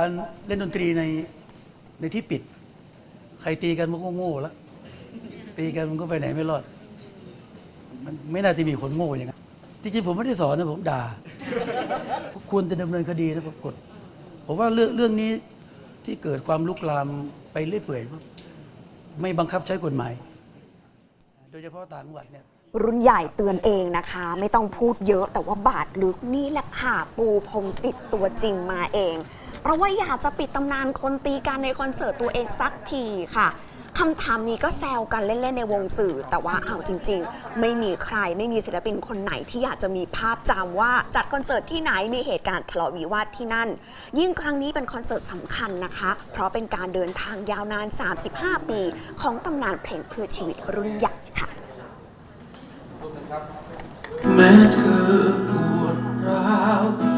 การเล่นดนตรีในในที่ปิด ใครตีกันมันก็โง่แล้วตีกันมันก็ไปไหนไม่รอด มันไม่น่าจะมีคนโง่อย่างนั้นจริงๆผมไม่ได้สอนนะผมด่าควรจะดำเนินคดีนะผมกดผมว่าเรื่องเรื่องนี้ที่เกิดความลุกลามไปเรื่อยเปื่อยไม่บังคับใช้กฎหมาย โดยเฉพาะต่างจังหวัดเนี่ยรุ่นใหญ่เตือนเองนะคะ ไม่ต้องพูดเยอะแต่ว่าบาดลึกนี่แหละค่ะปูพงศิษฐ์ตัวจริงมาเอง เพราะว่าอยากจะปิดตำนานคนตีกันในคอนเสิร์ตตัวเองสักทีค่ะคำถามนี้ก็แซวกันเล่น ๆ ในวงสื่อ แต่ว่าเอาจริง ๆ ไม่มีใครไม่มีศิลปินคนไหนที่อยากจะมีภาพจำว่าจัดคอนเสิร์ตที่ไหนมีเหตุการณ์ทะเลาะวิวาทที่นั่น ยิ่งครั้งนี้เป็นคอนเสิร์ตสำคัญนะคะ เพราะเป็นการเดินทางยาวนาน 35 ปี ของตำนานเพลงเพื่อชีวิตรุ่นใหญ่ค่ะแม้เธอปวดร้าว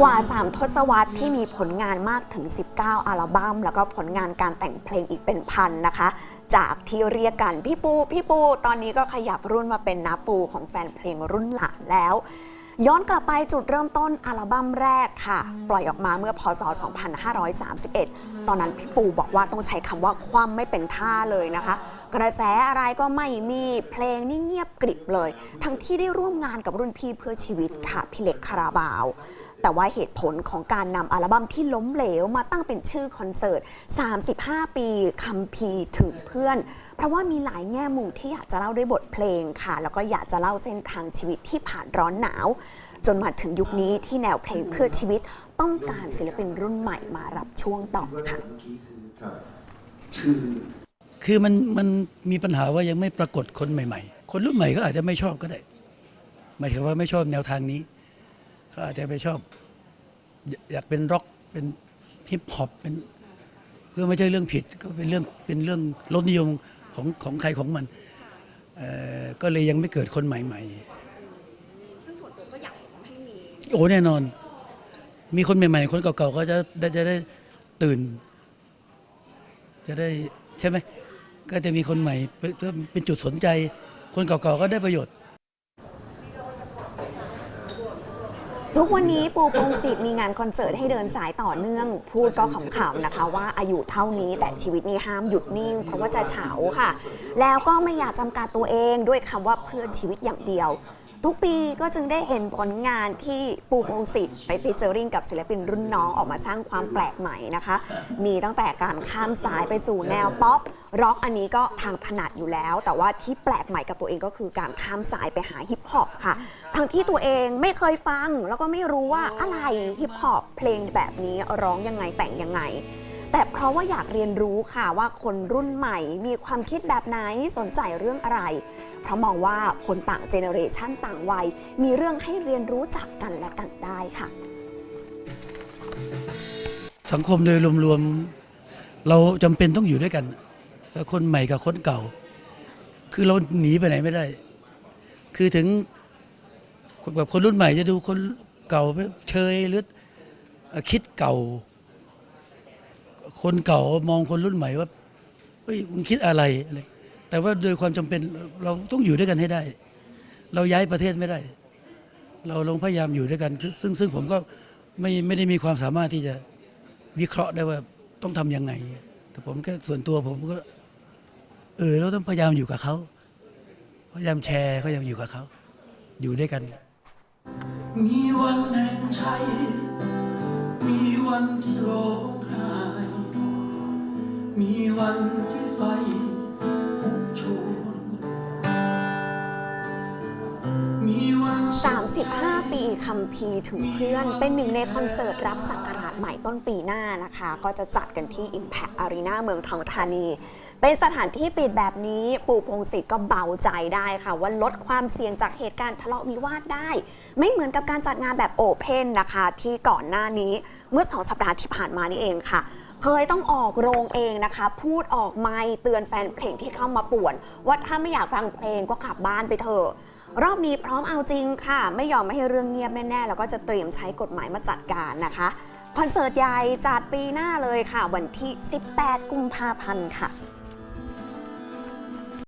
กว่า 3 ทศวรรษที่มีผลงานมากถึง 19 อัลบั้ม แล้วก็ผลงานการแต่งเพลงอีกเป็นพันนะคะ จากที่เรียกกันพี่ปู พี่ปู ตอนนี้ก็ขยับรุ่นมาเป็นน้าปูของแฟนเพลงรุ่นหลานแล้ว ย้อนกลับไปจุดเริ่มต้นอัลบั้มแรกค่ะ ปล่อยออกมาเมื่อพศ 2531 ตอนนั้นพี่ปูบอกว่าต้องใช้คำว่าคว่ำไม่เป็นท่าเลยนะคะกระแสอะไรก็ไม่มีเพลงนี่เงียบกริบเลย ทั้งที่ได้ร่วมงานกับรุ่นพี่เพื่อชีวิตค่ะ พี่เล็กคาราบาว แต่ว่าเหตุผลของการนำอัลบั้มที่ล้มเหลวมาตั้งเป็นชื่อคอนเสิร์ต 35 ปีคัมภีร์ถึงเพื่อน เพราะว่ามีหลายแง่มุมที่อยากจะเล่าด้วยบทเพลงค่ะ แล้วก็อยากจะเล่าเส้นทางชีวิตที่ผ่านร้อนหนาว จนมาถึงยุคนี้ที่แนวเพลงเพื่อชีวิตต้องการศิลปินรุ่นใหม่มารับช่วงต่อค่ะคือมันมันมีปัญหาว่ายังไม่ปรากฏคนใหม่ ๆ คนรุ่นใหม่ก็อาจจะไม่ชอบก็ได้หมายถึงว่าไม่ชอบแนวทางนี้ เขาอาจจะไปชอบอยอยากเป็นร็อกเป็นฮิปฮอปเป็นเรื่องไม่ใช่เรื่องผิดก็เป็นเรื่องเป็นเรื่องรสนิยมของของใครของมันเอ่อก็เลยยังไม่เกิดคนใหม่ ซึ่งส่วนตัวก็อยากให้มี ๆ โอ้แน่นอน มีคนใหม่ ๆ คนเก่าๆก็จะได้จะได้ตื่น จะได้ใช่ไหมก็จะมีคนใหม่เป็นเป็นจุดสนใจ คนเก่าๆก็ได้ประโยชน์ ทุกวันนี้ปูพงศิษฐ์มีงานคอนเสิร์ตให้เดินสายต่อเนื่อง พูดก็ขำๆนะคะ ว่าอายุเท่านี้แต่ชีวิตนี้ห้ามหยุดนิ่ง เพราะว่าจะเฉาค่ะ แล้วก็ไม่อยากจำกัดตัวเองด้วยคำว่าเพื่อชีวิตอย่างเดียว ทุกปีก็จึงได้เห็นผลงานที่ปูพงศิษฐ์ไปฟิเจอริงกับศิลปินรุ่นน้องออกมาสร้างความแปลกใหม่นะคะ มีตั้งแต่การข้ามสายไปสู่แนวป๊อปร็อกอันนี้ก็ทางถนัดอยู่แล้ว แต่ว่าที่แปลกใหม่กับตัวเองก็คือการข้ามสายไปหาฮิปฮอปค่ะ ทั้งที่ตัวเองไม่เคยฟัง แล้วก็ไม่รู้ว่าอะไรฮิปฮอปเพลงแบบนี้ร้องยังไงแต่งยังไง แต่เพราะว่าอยากเรียนรู้ค่ะว่าคนรุ่นใหม่มีความคิดแบบไหนสนใจเรื่องอะไร เพราะมองว่าคนต่างเจเนอเรชันต่างวัย มีเรื่องให้เรียนรู้จากกันและกันได้ค่ะ สังคมโดยรวมๆ เราจำเป็นต้องอยู่ด้วยกัน คนใหม่กับคนเก่า คือเราหนีไปไหนไม่ได้ คือถึงแบบคนรุ่นใหม่จะดูคนเก่าเชยหรือคิดเก่า คนเก่ามองคนรุ่นใหม่ว่าเฮ้ยมึงคิดอะไรอะไรแต่ว่าโดยความจำเป็นเราต้องอยู่ด้วยกันให้ได้ เราย้ายประเทศไม่ได้ เราลงพยายามอยู่ด้วยกัน ซึ่งซึ่งผมก็ไม่ไม่ได้มีความสามารถที่จะวิเคราะห์ได้ว่าต้องทำยังไง แต่ผมแค่ส่วนตัวผมก็ เออเราต้องพยายามอยู่กับเขาพยายามแชร์พยายามอยู่กับเขา อยู่ด้วยกัน มีวันแห่งชัยมีวันที่ร้องไห้ มีวันที่ไฟคุกโชนมีวัน35 ปีคัมภีร์ถึงเพื่อน เป็นหนึ่งในคอนเสิร์ตรับสักราชใหม่ต้นปีหน้านะคะ ก็จะจัดกันที่ Impact Arena เมืองทองธานี เป็นสถานที่ปิดแบบนี้ ปู่พงศิษฐ์ก็เบาใจได้ค่ะ ว่าลดความเสี่ยงจากเหตุการณ์ทะเลาะวิวาทได้ ไม่เหมือนกับการจัดงานแบบโอเพนนะคะ ที่ก่อนหน้านี้เมื่อสองสัปดาห์ที่ผ่านมานี่เองค่ะ เคยต้องออกโรงเองนะคะ พูดออกไม่เตือนแฟนเพลงที่เข้ามาป่วน ว่าถ้าไม่อยากฟังเพลงก็ขับบ้านไปเถอะรอบนี้พร้อมเอาจริงค่ะ ไม่ยอมไม่ให้เรื่องเงียบแน่ๆ แล้วก็จะเตรียมใช้กฎหมายมาจัดการนะคะคอนเสิร์ตใหญ่จัดปีหน้าเลยค่ะ วันที่ 18 กุมภาพันธ์ค่ะ